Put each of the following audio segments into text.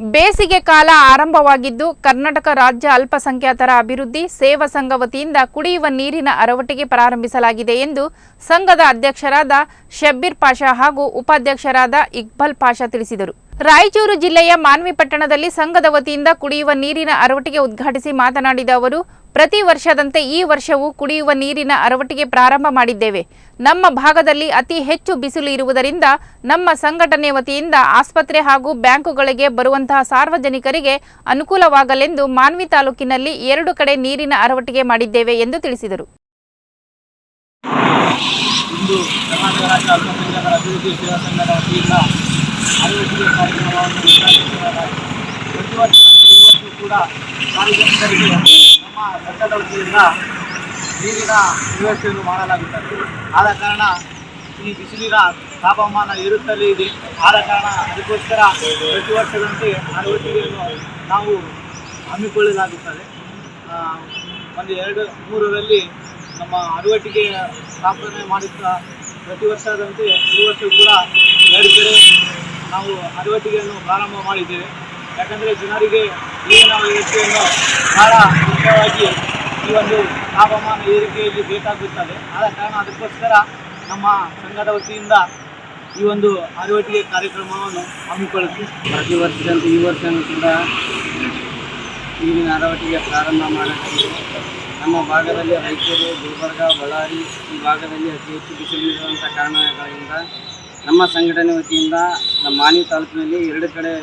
ಬೇಸಿಗೆ ಕಾಲ ಆರಂಭವಾಗಿದ್ದು ಕರ್ನಾಟಕ ರಾಜ್ಯ ಅಲ್ಪಸಂಖ್ಯಾತರ ಅಭಿವೃದ್ಧಿ ಸೇವಾ ಸಂಘ ವತಿಯಿಂದ ಕುಡಿಯುವ ನೀರಿನ ಅರವಟಿಗೆ ಪ್ರಾರಂಭಿಸಲಾಗಿದೆ ಎಂದು ಸಂಘದ ಅಧ್ಯಕ್ಷರಾದ ಶಬ್ಬೀರ್ ಪಾಷಾ ಹಾಗೂ ಉಪಾಧ್ಯಕ್ಷರಾದ ಇಕ್ಬಾಲ್ ಪಾಷಾ ತಿಳಿಸಿದರು. ರಾಯಚೂರು ಜಿಲ್ಲೆಯ ಮಾನ್ವಿ ಪಟ್ಟಣದಲ್ಲಿ ಸಂಘದ ವತಿಯಿಂದ ಕುಡಿಯುವ ನೀರಿನ ಅರವಟಿಗೆ ಉದ್ಘಾಟಿಸಿ ಮಾತನಾಡಿದ ಅವರು ಪ್ರತಿ ವರ್ಷದಂತೆ ಈ ವರ್ಷವೂ ಕುಡಿಯುವ ನೀರಿನ ಅರವಟಿಗೆ ಪ್ರಾರಂಭ ಮಾಡಿದ್ದೇವೆ. ನಮ್ಮ ಭಾಗದಲ್ಲಿ ಅತಿ ಹೆಚ್ಚು ಬಿಸಿಲು ಇರುವುದರಿಂದ ನಮ್ಮ ಸಂಘಟನೆ ವತಿಯಿಂದ ಆಸ್ಪತ್ರೆ ಹಾಗೂ ಬ್ಯಾಂಕುಗಳಿಗೆ ಬರುವಂತಹ ಸಾರ್ವಜನಿಕರಿಗೆ ಅನುಕೂಲವಾಗಲೆಂದು ಮಾನ್ವಿ ತಾಲೂಕಿನಲ್ಲಿ ಎರಡು ಕಡೆ ನೀರಿನ ಅರವಟಿಗೆ ಮಾಡಿದ್ದೇವೆ ಎಂದು ತಿಳಿಸಿದರು. ನಮ್ಮ ಸಂಘದ ನೀರಿನ ವ್ಯವಸ್ಥೆಯನ್ನು ಮಾಡಲಾಗುತ್ತದೆ. ಆದ ಕಾರಣ ಈ ಬಿಸಿಲಿನ ತಾಪಮಾನ ಏರುತ್ತಲೇ ಇದೆ. ಆದ ಕಾರಣ ಅದಕ್ಕೋಸ್ಕರ ಪ್ರತಿ ವರ್ಷದಂತೆ ಅಳವಡಿಕೆಯನ್ನು ನಾವು ಹಮ್ಮಿಕೊಳ್ಳಲಾಗುತ್ತದೆ. ಒಂದು ಎರಡು ಮೂರರಲ್ಲಿ ನಮ್ಮ ಅಳವಡಿಕೆ ಸ್ಥಾಪನೆ ಮಾಡುತ್ತಾ ಪ್ರತಿ ವರ್ಷದಂತೆ ಈ ವರ್ಷ ಕೂಡ ಎರಡು ಕಡೆ ನಾವು ಅಳವಡಿಕೆಯನ್ನು ಪ್ರಾರಂಭ ಮಾಡಿದ್ದೇವೆ. ಯಾಕಂದರೆ ಜನರಿಗೆ ನೀರಿನ ವ್ಯವಸ್ಥೆಯನ್ನು ಬಹಳ ಮುಖ್ಯವಾಗಿ ಈ ಒಂದು ತಾಪಮಾನ ಏರಿಕೆಯಲ್ಲಿ ಬೇಕಾಗುತ್ತದೆ. ಆದ ಕಾರಣ ಅದಕ್ಕೋಸ್ಕರ ನಮ್ಮ ಸಂಘದ ವತಿಯಿಂದ ಈ ಒಂದು ಅರಿವಟಿಗೆ ಕಾರ್ಯಕ್ರಮವನ್ನು ಹಮ್ಮಿಕೊಳ್ಳುತ್ತೀವಿ. ಪ್ರತಿ ವರ್ಷದಂತೆ ಈ ವರ್ಷವೂ ಕೂಡ ನೀರಿನ ಅರವಟ್ಟಿಗೆ ಪ್ರಾರಂಭ ಮಾಡಲಾಗಿದೆ. ನಮ್ಮ ಭಾಗದಲ್ಲಿ ರೈತರು ಗುಲ್ಬರ್ಗ, ಬಳ್ಳಾರಿ ಈ ಭಾಗದಲ್ಲಿ ಅತಿ ಹೆಚ್ಚು ಬಿಸಿಲಿರುವಂಥ ಕಾರಣಗಳಿಂದ ನಮ್ಮ ಸಂಘಟನೆ ವತಿಯಿಂದ ನಮ್ಮ ಮಾನಿ ತಾಲೂಕಿನಲ್ಲಿ ಎರಡು ಕಡೆ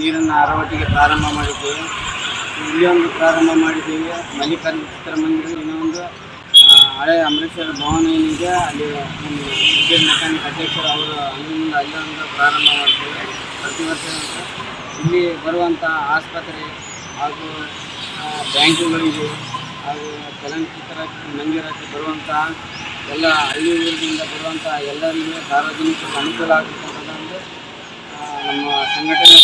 ನೀರನ್ನು ಅರವಟಿಗೆ ಪ್ರಾರಂಭ ಮಾಡಿದ್ದೇವೆ. ಇಲ್ಲಿ ಒಂದು ಪ್ರಾರಂಭ ಮಾಡಿದ್ದೇವೆ. ಮಲ್ಲಿಕಾರ್ಜುನ ಚಿತ್ರಮಂದಿರ ಇನ್ನೊಂದು ಹಳೆ ಅಮೃತಸರ ಭವನ ಏನಿದೆ ಅಲ್ಲಿ ಒಂದು ಕ್ರಿಕೆಟ್ ಮೆಕ್ಯಾನಿಕ್ ಅಧ್ಯಕ್ಷರು ಅವರು ಅಲ್ಲಿಂದ ಅಲ್ಲಿ ಪ್ರಾರಂಭ ಮಾಡ್ತೇವೆ ಪ್ರತಿ ವರ್ಷ ಇಲ್ಲಿ ಬರುವಂಥ ಆಸ್ಪತ್ರೆ ಹಾಗೂ ಬ್ಯಾಂಕುಗಳಿಗೆ ಹಾಗೂ ಚಲನಚಿತ್ರ ಮಂದಿರಕ್ಕೆ ಬರುವಂಥ ಎಲ್ಲ ಹಳ್ಳಿ ಊರಿನಿಂದ ಬರುವಂಥ ಎಲ್ಲರಿಗೂ ಸಾರ್ವಜನಿಕರಿಗೆ ಅನುಕೂಲ ಆಗಬೇಕಂತಂದು ಆ, ನಮ್ಮ ಸಂಘಟನೆ